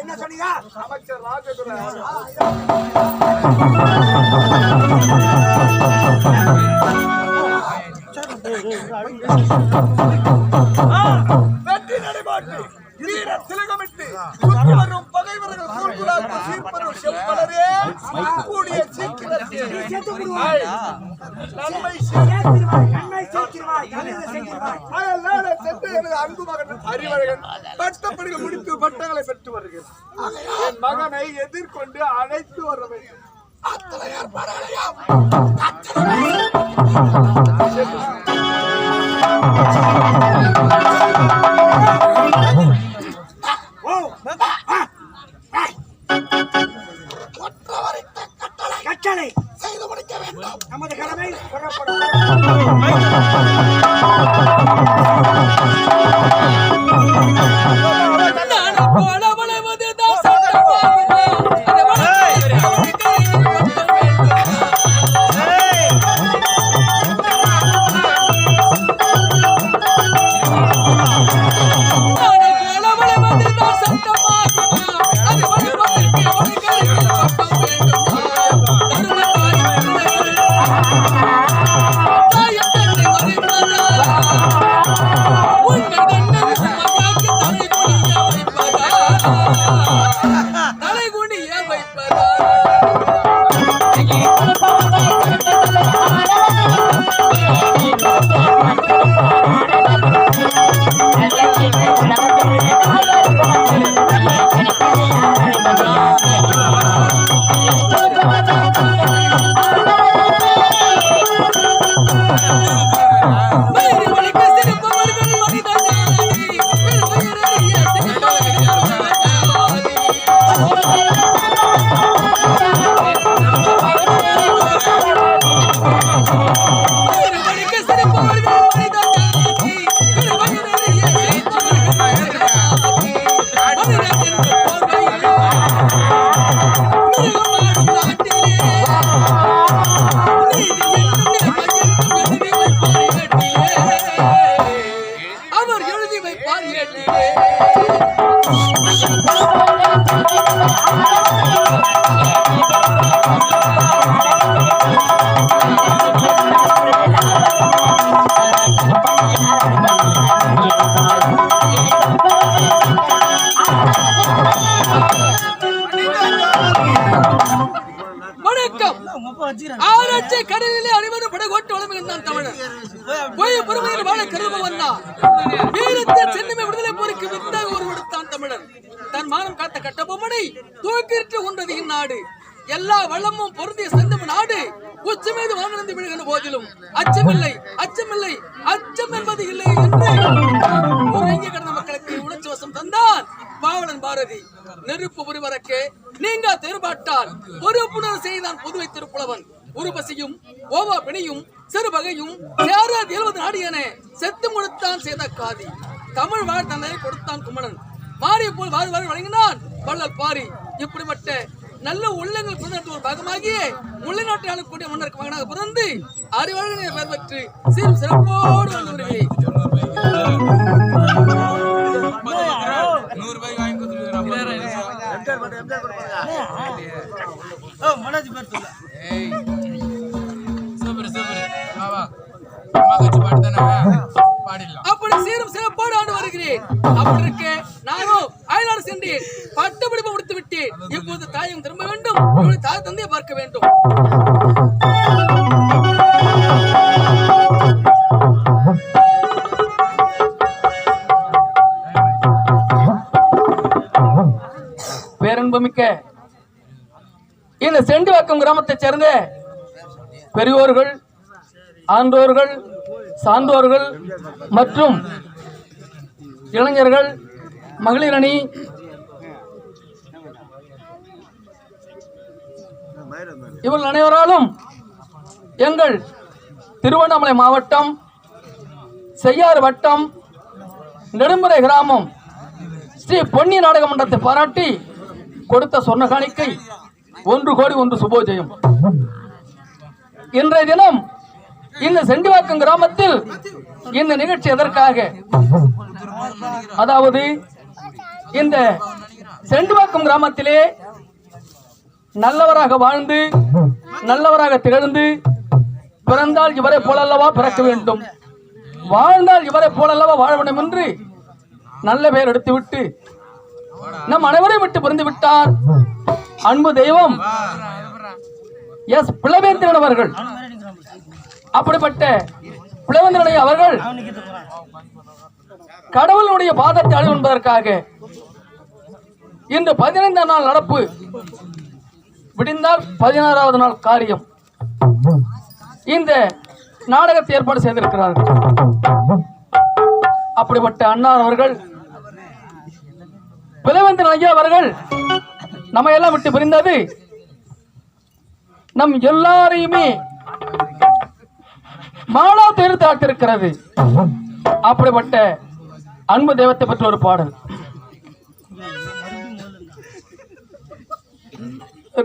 என்ன சொன்னீங்க அமைச்சர் ராஜகுரு செவ்வளரே கூடிய சீக்கிரத்தில் ஐ, நன்மை சேர்த்திருவாய், நன்மை சேர்த்திருவாய், நல்லதை சேர்த்திருவாய். அதனால சென்று எனது அன்பு மகன் அறிவழகன் பட்டப்படிகள் முடித்து பட்டங்களை பெற்று வருகிறேன். என் மகனை எதிர்கொண்டு அழைத்து வர வேண்டும் ஆராய்ச்சி கடலிலே அனைவரும் படகோட்டு வளமிருந்தான் தமிழன். போய் பொறுமையில் வாழ கருதுபவன் தான் வீரத்தை சென்னிமை விடுதலை போருக்கு வித்தாக ஒரு விடுத்தான் தமிழன். தன் மானம் காத்த கட்டபொம்மனை தூக்கிட்டு உண்டது இந்நாடு. எல்லா வளமும் பொருந்திய செந்தம் நாடு. உச்சி மீது வாழ்ந்து விழுகிற போதிலும். அச்சமில்லை அச்சமில்லை அச்சம் என்பது இல்லை என்று. உறங்கி கிடந்த மக்களுக்கு உணர்ச்சி வசம் தந்தான் பாவலன் பாரதி. நெருப்பு ஒருவரக்கு நீங்க தெருபாட்டால். ஒரு செய்தான் புதுவை திருப்புலவன். உருபசியும் ஓவா பிணியும் சிறுவகையும் சேராது எழுபது நாடியனே செத்து முழுத்தான் செய்த காதி. தமிழ் வாழ் தன்னை கொடுத்தான் குமணன். மாறிய போல் வாரி வாரி வழங்கினான் வள்ளல் பாரி. இப்படிப்பட்ட நல்ல உள்ளங்கள் பிறந்த ஒரு பாகமாகி முல்லை நாட்டை ஆளக்கூடிய மன்னருக்கு மகனாக பிறந்து அறிவாளனை பெயர் பெற்று சீரும் சிறப்போடு வந்து வருகிறேன். அப்படி சீரும் சிறப்போடு ஆண்டு வருகிறேன். அப்படி இருக்க. நானும் அயலாடு சென்றேன் பட்டப்படிப்பு முடித்து விட்டேன் இப்போது தாயும் திரும்ப வேண்டும்? தாய் தந்தையை பார்க்க வேண்டும். பேரன்புமிக்க இந்த செண்டிவாக்கம் கிராமத்தைச் சேர்ந்த பெரியோர்கள் ஆன்றோர்கள் சான்றோர்கள் மற்றும் இளைஞர்கள் மகளிர் இவர்கள் அனைவராலும் எங்கள் திருவண்ணாமலை மாவட்டம் செய்யாறு வட்டம் நெடுமுறை கிராமம் ஸ்ரீ பொன்னி நாடக மன்றத்தை பாராட்டி கொடுத்த சொன்ன காணிக்கை ஒன்று கோடி ஒன்று சுபோஜயம். இன்றைய தினம் இந்த செண்டிவாக்கம் கிராமத்தில் இந்த நிகழ்ச்சி எதற்காக? அதாவது இந்த செண்டிவாக்கம் கிராமத்திலே நல்லவராக வாழ்ந்து நல்லவராக திகழ்ந்து பிறந்தால் இவரை போலல்லவா பிறக்க வேண்டும். வாழ்ந்தால் இவரை போலல்லவா வாழ வேண்டும் என்று நல்ல பெயர் எடுத்துவிட்டு நம் அனைவரையும் விட்டு பிறந்து விட்டார். அன்பு தெய்வம். எஸ் பிளவேந்திரன் அவர்கள். அப்படிப்பட்ட பிளவேந்திரனை அவர்கள் கடவுளுடைய பாதத்தை அழிவு என்பதற்காக இன்று பதினைந்தாம் நாள் நடப்பு. விடிந்தால் பதினாறாவது நாள் காரியம். இந்த நாடகத்தை ஏற்பாடு செய்திருக்கிறார்கள். அப்படிப்பட்ட அன்னார் அவர்கள் பிளவந்தன் ஐயா அவர்கள் நம்ம எல்லாம் விட்டு பிரிந்தது. நம் எல்லாரையுமே மானா தேர்ந்தாட்டிருக்கிறது அப்படிப்பட்ட அன்பு தெய்வத்தை பற்றி ஒரு பாடல்.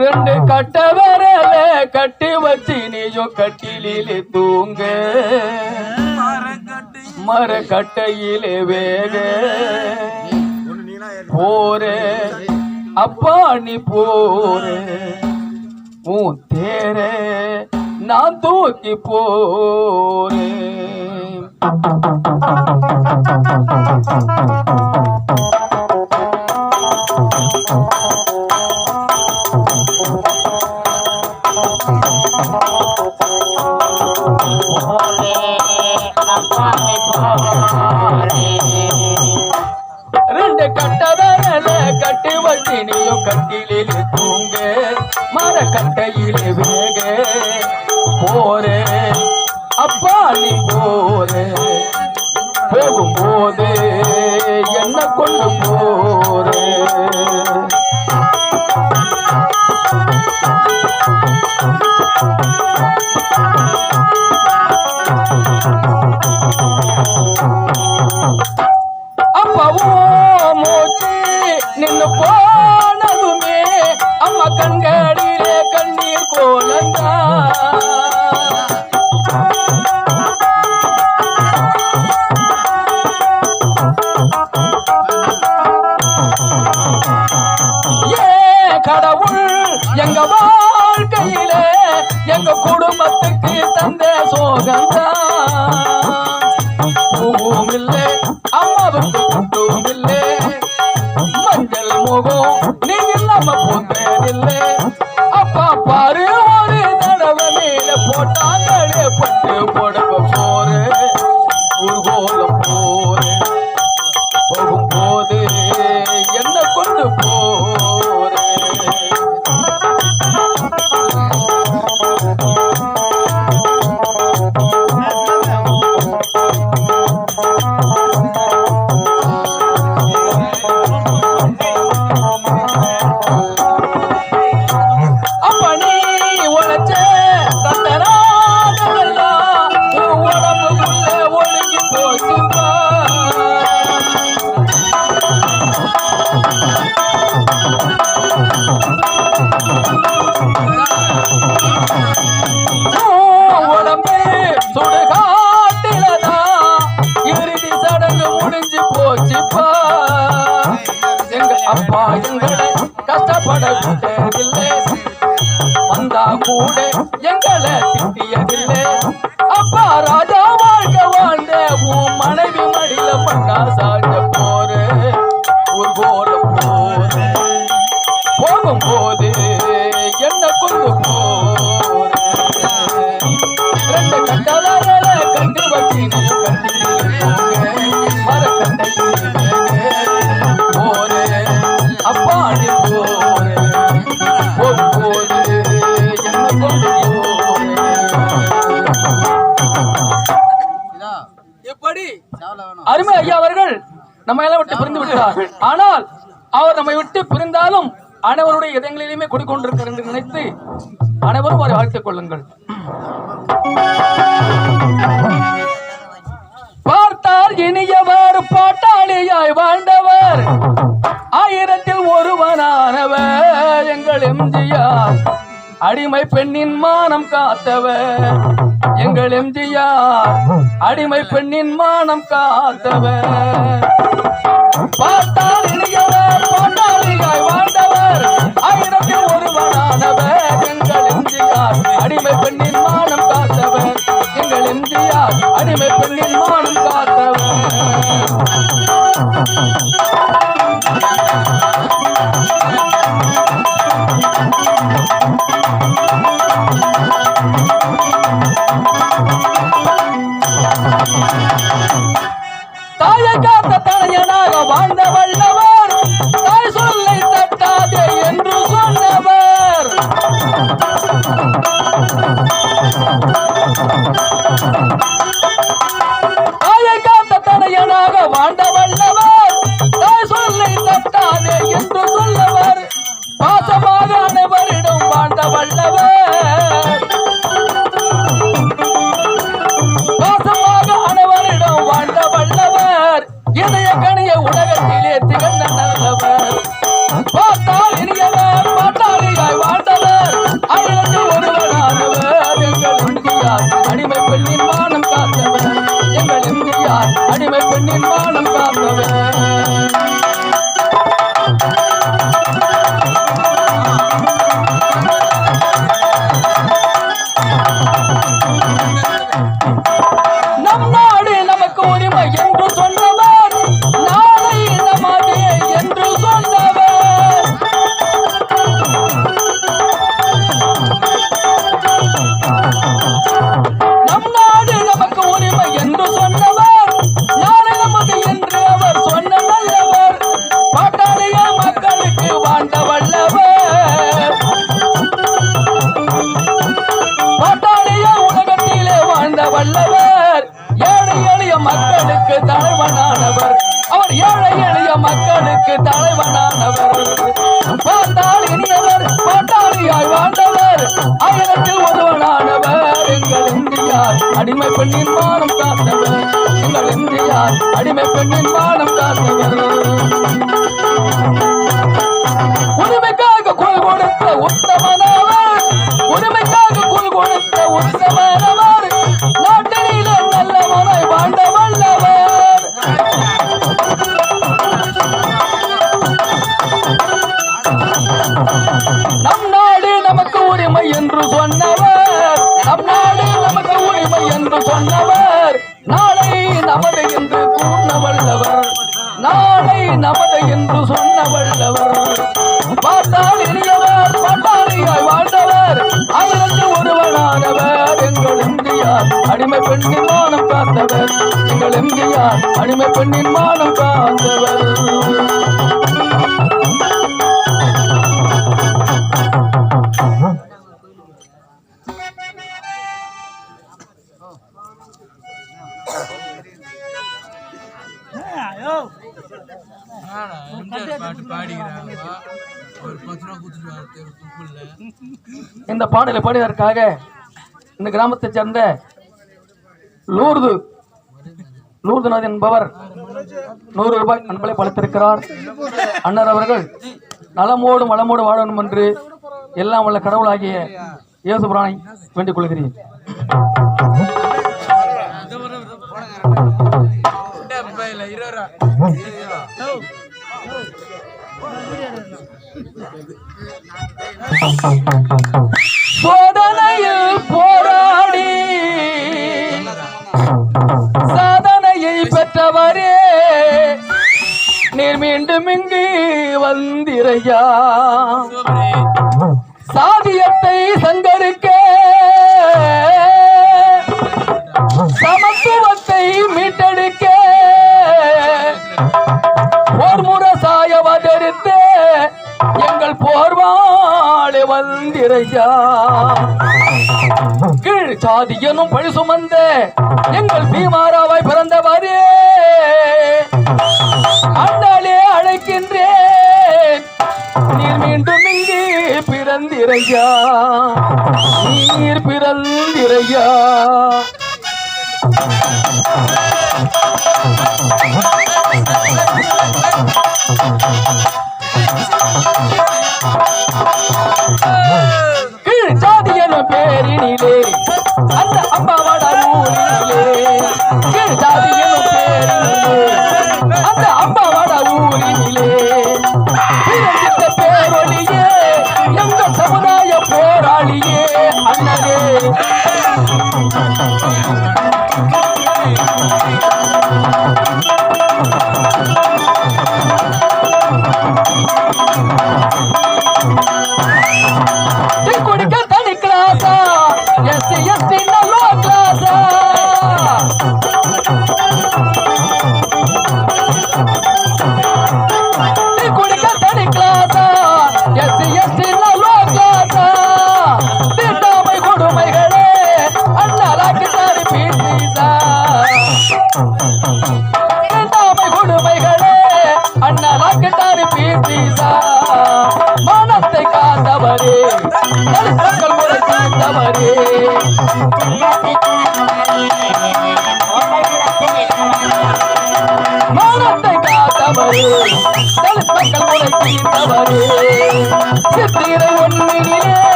ரெண்டு கட்ட வரல கட்டி வச்சு நீயும் கட்டிலே தூங்க. மர கட்டையிலே வேக. போற அப்பா நீ போற உன் தேர நான் தூக்கி போறேன் you. கட்டிலே தூங்க மரக்கட்டையிலே வேக போறே அப்பா நீ போறே. போகும்போது என்ன கொண்டு போறே. விட்டு ஆனால் அவர் நம்மை விட்டு பிரிந்தாலும் அனைவருடைய இதயங்களிலுமே குடிக்கொண்டிருக்கிறார் என்று நினைத்து அனைவரும் அவரை வாழ்த்துக் கொள்ளுங்கள். பார்த்தார் இனியவர் பாட்டாளியாய் வாழ்ந்தவர். ஆயிரத்தில் ஒருவனானவர் எங்கள் எம்ஜிஆர். அடிமை பெண்ணின் மானம் காத்தவர். எங்கள் எம்ஜிஆர். அடிமை பெண்ணின் மானம் காத்தவர். அடிமை பெண்ணின் மானம் காத்தவர். எங்கள் எம்ஜிஆர் அடிமை பெண்ணின் மானம் காத்தவர். ஆயிரத்தில் ஒருவனானவர் எங்கள் இந்தியார். அடிமை பெண்ணின் மானம் காத்தவர் எங்கள் இந்தியார் அடிமை பெண்ணின் மானம் காத்தவர் நாளை நமது என்று கூறின வல்லவர். நாளை நமது என்று சொன்ன வல்லவர். பார்த்தால் இனியவர் பட்டாளியாய் வாழ்ந்தவர். ஆயிரத்து ஒருவனானவர். எங்கள் எம்ஜிஆர் அடிமை பெண்ணின் மானம் காத்தவர். எங்கள் எம்ஜிஆர் அடிமை பெண்ணின் மானம் காத்தவர். இந்த பாடலை பாடியதற்காக இந்த கிராமத்தைச் சேர்ந்த லூர்து லூர்துநாத் என்பவர் நூறு ரூபாய் அன்பளை பளித்திருக்கிறார் அண்ணர் அவர்கள் நலமோடு வளமோடு வாழ வேண்டும் என்று எல்லாம் வல்ல கடவுளாகிய இயேசுபிரானை வேண்டிக் கொள்கிறேன். இல்லை இருபது ரூபா. சோதனையில் போராடி சாதனையை பெற்றவரே நீர் மீண்டும் இங்கு வந்திரையா. எனும் பழி சுமந்த எங்கள் பீமாராவாய் பிறந்தவரே. அண்ணாலே அழைக்கின்றேன். நீர் மீண்டும் இங்கே பிறந்திரையா. நீர் பிறந்திரையா.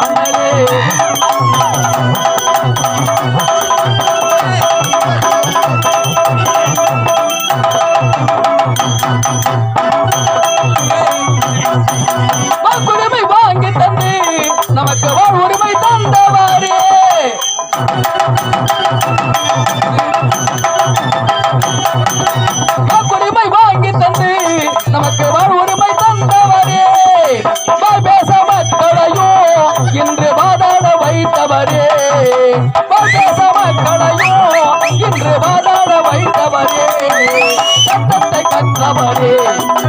ஆண்டலே வந்தவனே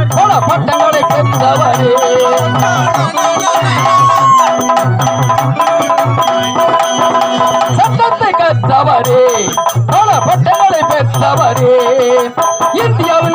பல பட்டங்களை கொண்டவனே சட்டத்தை கற்றவரே. பல பட்டங்களை பெற்றவரே. இந்தியாவில்